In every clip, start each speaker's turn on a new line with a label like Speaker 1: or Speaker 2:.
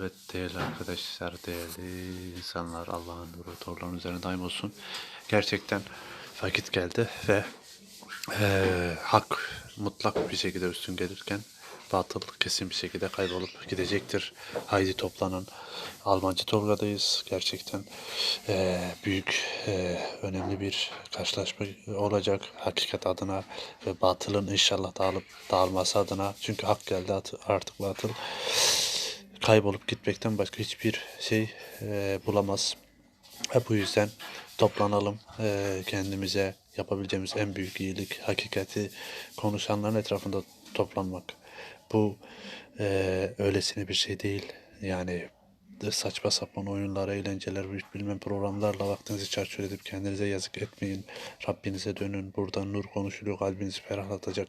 Speaker 1: Evet değerli arkadaşlar, değerli insanlar, Allah'ın nuru torların üzerine daim olsun. Gerçekten vakit geldi ve eee, hak mutlak bir şekilde üstün gelirken batıl kesin bir şekilde kaybolup gidecektir. Haydi toplanın. Almancı Tolga'dayız. Gerçekten eee, büyük, eee, önemli bir karşılaşma olacak hakikat adına ve batılın inşallah dağılıp dağılması adına. Çünkü hak geldi artık batıl kaybolup gitmekten başka hiçbir şey e, bulamaz. Ve bu yüzden toplanalım e, kendimize yapabileceğimiz en büyük iyilik hakikati konuşanların etrafında toplanmak. Bu e, öylesine bir şey değil. Yani saçma sapan oyunlar, eğlenceler, bilmem programlarla vaktinizi çarçur edip kendinize yazık etmeyin. Rabbinize dönün. Burada nur konuşuluyor. Kalbinizi ferahlatacak.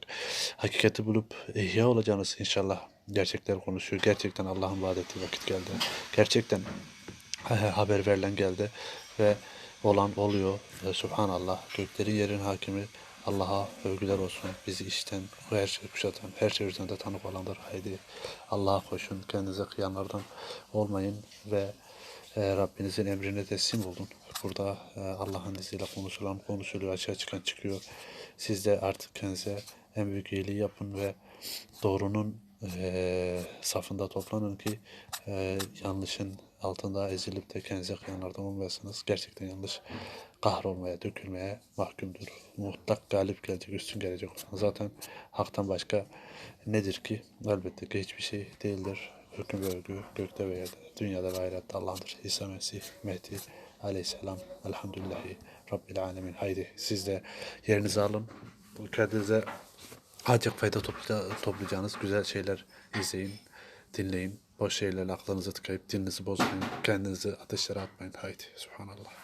Speaker 1: Hakikati bulup ihya olacağınız inşallah. Gerçekler konuşuyor. Gerçekten Allah'ın vaad ettiği vakit geldi. Gerçekten e, haber verilen geldi ve olan oluyor. E, Subhanallah. Göklerin yerin hakimi Allah'a övgüler olsun. Bizi işten, her şey kuşatan, her şey üzerinde tanık olanlar. Haydi Allah'a koşun. Kendinize kıyanlardan olmayın ve e, Rabbinizin emrine teslim olun. Burada e, Allah'ın izniyle konuşulan konuşuluyor, açığa çıkan çıkıyor. Siz de artık kendinize en büyük iyiliği yapın ve doğrunun e, safında toplanın ki e, yanlışın altında ezilip de kendinize kıyanlardan olmayasınız. Gerçekten yanlış kahrolmaya, dökülmeye mahkumdur. Mutlak galip gelecek, üstün gelecek. Zaten haktan başka nedir ki? Elbette ki hiçbir şey değildir. Hüküm ve gökte ve yerde, dünyada ve ahirette Allah'dır. İsa Mesih, Mehdi, Aleyhisselam, Elhamdülillahi, Rabbil Alemin. Haydi siz de yerinizi alın. Kendinize ancak fayda topla- toplayacağınız güzel şeyler izleyin, dinleyin. Boş şeylerle aklınızı tıkayıp dilinizi bozmayın. Kendinizi ateşlere atmayın. Haydi. Subhanallah.